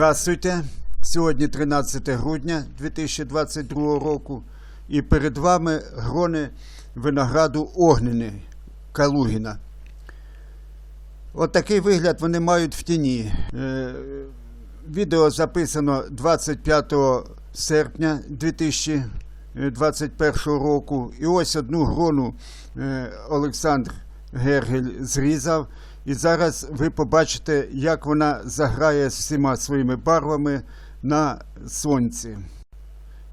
Здравствуйте! Сьогодні 13 грудня 2022 року і перед вами грони винограду Огнений Калугіна. От вигляд вони мають в тіні. Е, Відео записано 25 серпня 2021 року. І ось одну грону е, Олександр Гергель зрізав. І зараз ви побачите, як вона заграє всіма своїми барвами на сонці.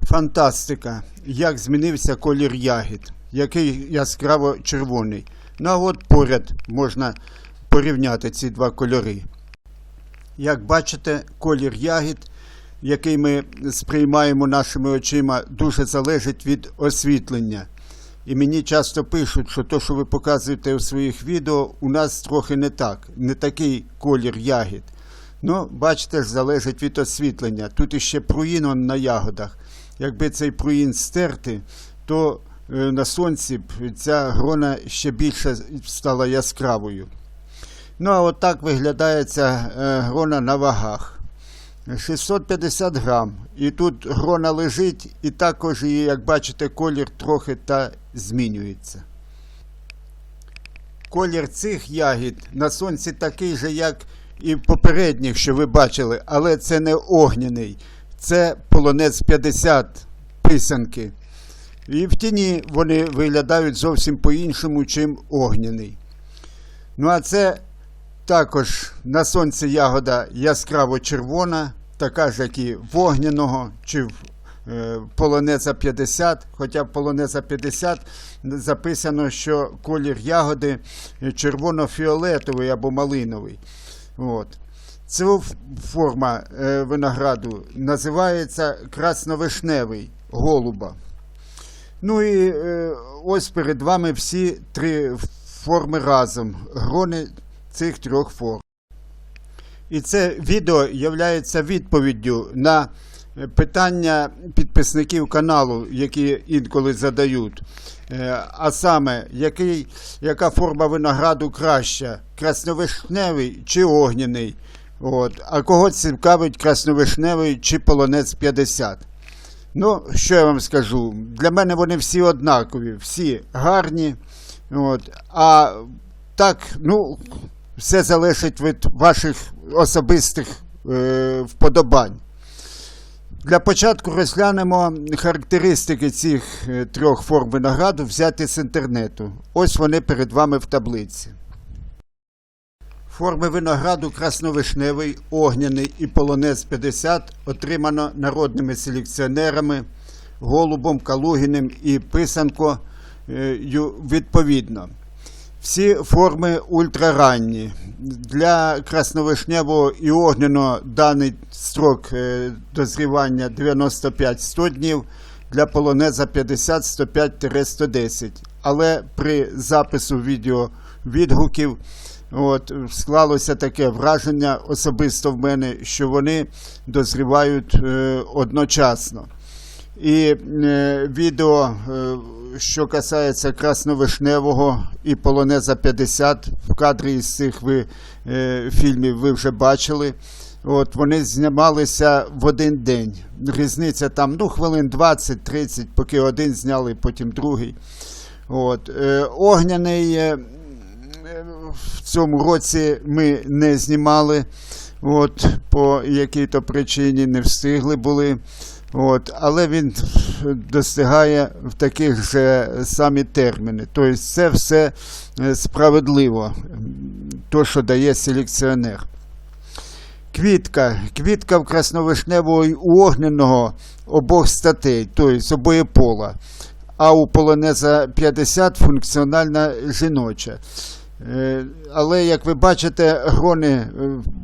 Фантастика! Як змінився колір ягід, який яскраво червоний. Ну а от поряд можна порівняти ці два кольори. Як бачите, колір ягід, який ми сприймаємо нашими очима, дуже залежить від освітлення. І мені часто пишуть, що те, що ви показуєте у своїх відео, у нас трохи не так, не такий колір ягід. Ну, бачите залежить від освітлення. Тут іще пруїн он на ягодах. Якби цей пруїн стерти, то е, на сонці б ця грона ще більше стала яскравою. Ну, а от так виглядає ця е, грона на вагах. 650 грам. І тут грона лежить, і також її, як бачите, колір трохи та змінюється. Колір цих ягід на сонці такий же, як і попередніх, що ви бачили, але це не огняний, це полонець 50 писанки. І в тіні вони виглядають зовсім по-іншому, чим огняний. Ну, а це також на сонці ягода яскраво червона, така ж, як і вогняного чи е, полонеза 50. Хоча в полонеза 50 записано, що колір ягоди червоно-фіолетовий або малиновий. От. Ця форма е, винограду називається красновишневий голуба. Ну і е, ось перед вами всі три форми разом, грони цих трьох форм. І це відео є відповіддю на е, питання підписників каналу, які інколи задають. Е, А саме, який, яка форма винограду краща? Красновишневий чи огняний? От. А кого цікавить красновишневий чи полонець 50? Ну, що я вам скажу? Для мене вони всі однакові, всі гарні. От. А так, ну, все залежить від ваших особистих е, вподобань. Для початку розглянемо характеристики цих е, трьох форм винограду взяти з інтернету. Ось вони перед вами в таблиці. Форми винограду красновишневий, огняний і полонез 50 отримано народними селекціонерами Голубом, Калугіним і Писанко е, відповідно. Всі форми ультраранні. Для красновишневого і огняного даний строк е, дозрівання 95-100 днів, для полонеза 50-105-110. Але при запису відео відгуків от, склалося таке враження особисто в мене, що вони дозрівають е, одночасно. І е, відео, е, що касається красновишневого і полонеза 50, в кадрі із цих ви, е, фільмів ви вже бачили. От вони знімалися в один день. Різниця там ну, хвилин 20-30, поки один зняли, потім другий. От, е, огняний е, в цьому році ми не знімали. От, по якій-то причині не встигли були. От, але він достигає в таких же самі терміни. Тобто це все е, справедливо, то, що дає селекціонер. Квітка. Квітка в красновишневого і огненого обох статей, тобто обоє пола. А у полонеза 50 функціональна жіноча. Е, Але, як ви бачите, грони е,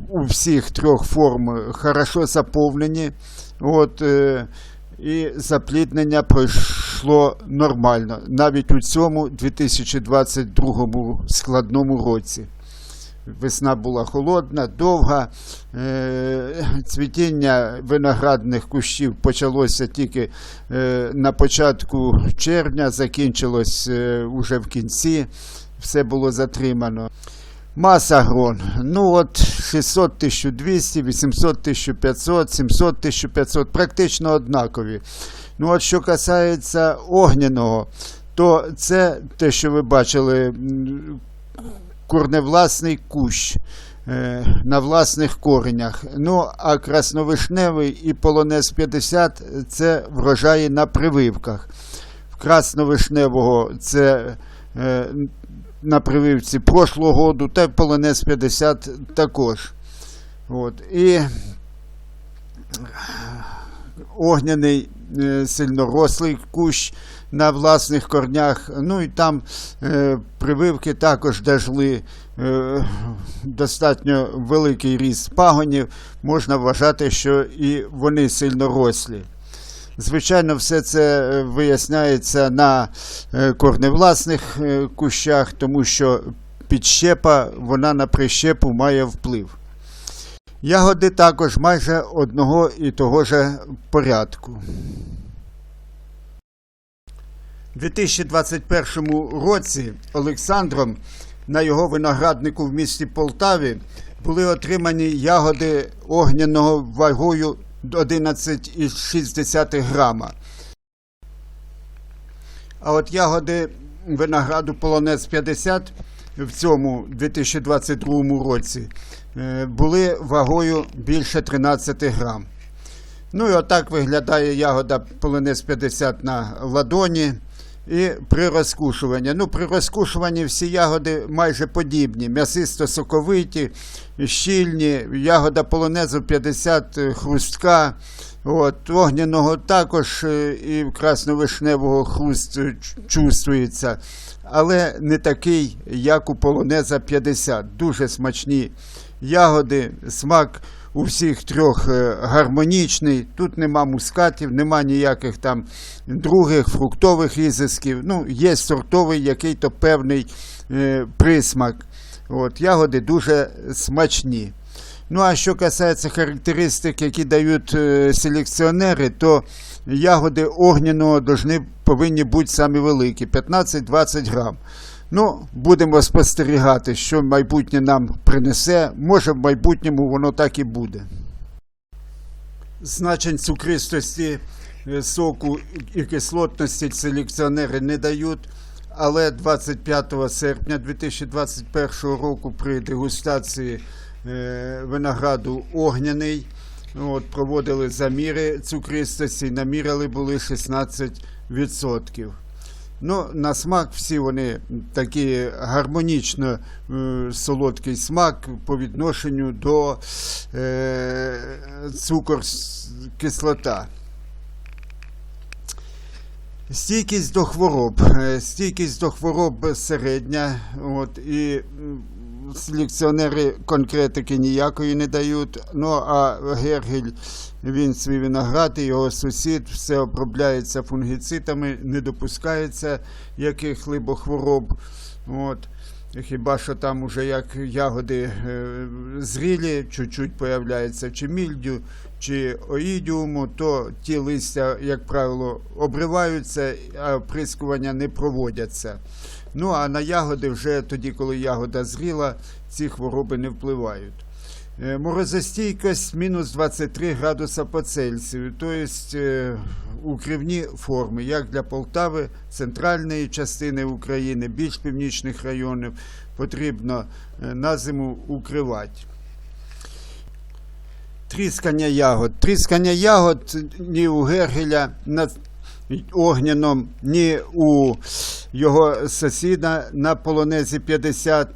у всіх трьох форм хорошо заповнені. От, е, і запліднення пройшло нормально, навіть у цьому 2022 складному році. Весна була холодна, довга. Е, цвітіння виноградних кущів почалося тільки е, на початку червня, закінчилось уже в кінці, все було затримано. Маса грон. Ну от 600 1200, 800 1500, 700 1500, практично однакові. Ну от що касається огняного, то це те, що ви бачили, корневласний кущ е, на власних коренях. Ну, а красновишневий і полонез 50 це врожаї на прививках. В красновишневого це е, на прививці прошлого году, та полонез 50 також. От. І огняний е, сильнорослий кущ на власних корнях. Ну і там е, прививки також дожили е, достатньо великий ріст пагонів. Можна вважати, що і вони сильнорослі. Звичайно, все це е, виясняється на е, корневласних е, кущах, тому що підщепа, вона на прищепу має вплив. Ягоди також майже одного і того ж порядку. У 2021 році Олександром на його винограднику в місті Полтаві були отримані ягоди огняного вагою 11,6 грама. А от ягоди винограду Полонець 50 в цьому 2022 році е, були вагою більше 13 грам. Ну і отак виглядає ягода полонець 50 на ладоні. І при розкушуванні. Ну, при розкушуванні всі ягоди майже подібні. М'ясисто-соковиті, щільні, ягода полонезу 50 хрустка. От, огняного також е, і красновишневого хруст е, чувствується, але не такий, як у полонеза 50. Дуже смачні ягоди, смак у всіх трьох е, гармонічний. Тут нема мускатів, нема ніяких там других фруктових ізисків. Ну, є сортовий який-то певний е, присмак. От, ягоди дуже смачні. Ну, а що касається характеристик, які дають е, селекціонери, то ягоди огняного повинні бути самі великі 15-20 грам. Ну, будемо спостерігати, що майбутнє нам принесе. Може, в майбутньому воно так і буде. Значень цукристості е, соку і кислотності селекціонери не дають. Але 25 серпня 2021 року при дегустації е, винограду огняний от, проводили заміри цукристості, наміряли були 16%. Ну, на смак всі вони такі гармонічно е, солодкий смак по відношенню до е, цукор кислота. Стійкість до хвороб. Е, Стійкість до хвороб середня. От, і селекціонери конкретики ніякої не дають. Ну а Гергель, він свій виноград і його сусід, все обробляється фунгіцидами, не допускається яких-либо хвороб. От. Хіба що там уже як ягоди е, зрілі, чуть-чуть появляється чи мільдю, чи оїдіуму, то ті листя, як правило, обриваються, а оприскування не проводяться. Ну а на ягоди вже тоді, коли ягода зріла, ці хвороби не впливають. Е, Морозостійкость мінус 23 градуса по Цельсію, тобто е, укривні форми, як для Полтави, центральної частини України, більш північних районів, потрібно е, на зиму укривати. Тріскання ягод. Тріскання ягод ні у Гергеля на огняном, ні у його сусіда на полонезі 50,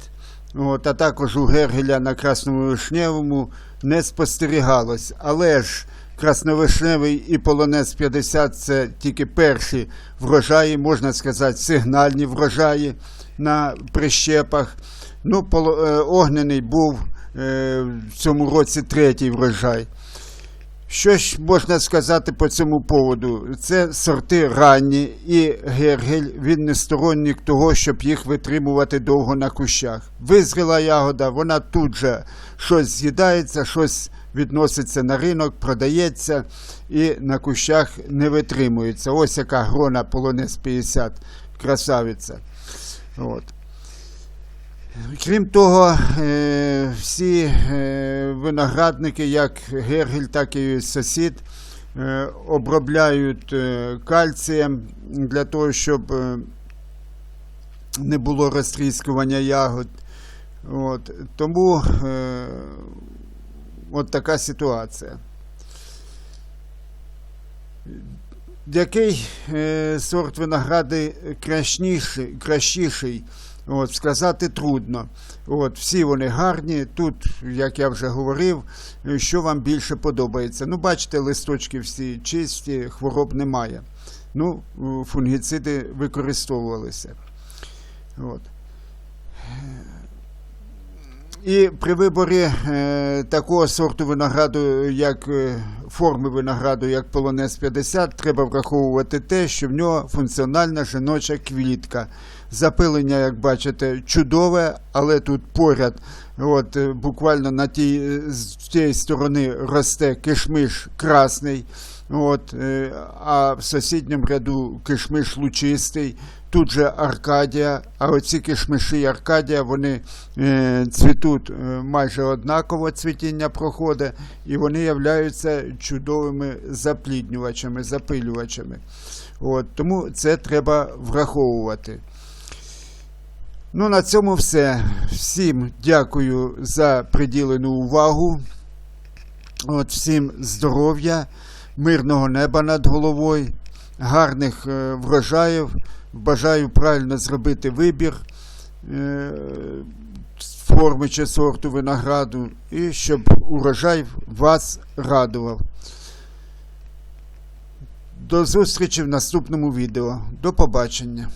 от, а також у Гергеля на Красному Вишневому не спостерігалось. Але ж Красновишневий і полонез 50 це тільки перші врожаї, можна сказати, сигнальні врожаї на прищепах. Ну, е, огняний був е, в цьому році третій врожай. Що ж можна сказати по цьому поводу? Це сорти ранні, і Гергель він не сторонник того, щоб їх витримувати довго на кущах. Визріла ягода, вона тут же щось з'їдається, щось відноситься на ринок, продається і на кущах не витримується. Ось яка грона полонез 50, красавиця. От. Крім того, е, всі е, виноградники, як Гергель, так і сусід, е, обробляють кальцієм для того, щоб не було розтріскування ягод. От. Тому от така ситуація. Який сорт виногради кращіший, кращіший от, сказати трудно. От, всі вони гарні. Тут, як я вже говорив, е, що вам більше подобається. Ну, бачите, листочки всі чисті, хвороб немає. Ну, фунгіциди використовувалися. От. І при виборі е, такого сорту винограду, як е, форми винограду, як полонез 50, треба враховувати те, що в нього функціональна жіноча квітка. Запилення, як бачите, чудове, але тут поряд, от, е, буквально на тій, е, з тієї сторони росте кишмиш красний, от, е, а в сусідньому ряду кишмиш лучистий. Тут же Аркадія, а оці кишмиші Аркадія, вони е, цвітуть майже однаково цвітіння проходить, і вони являються чудовими запліднювачами, запилювачами. От, тому це треба враховувати. Ну, на цьому все. Всім дякую за приділену увагу. От, всім здоров'я, мирного неба над головою, гарних е, врожаїв. Бажаю правильно зробити вибір е, форми чи сорту винограду, і щоб урожай вас радував. До зустрічі в наступному відео. До побачення.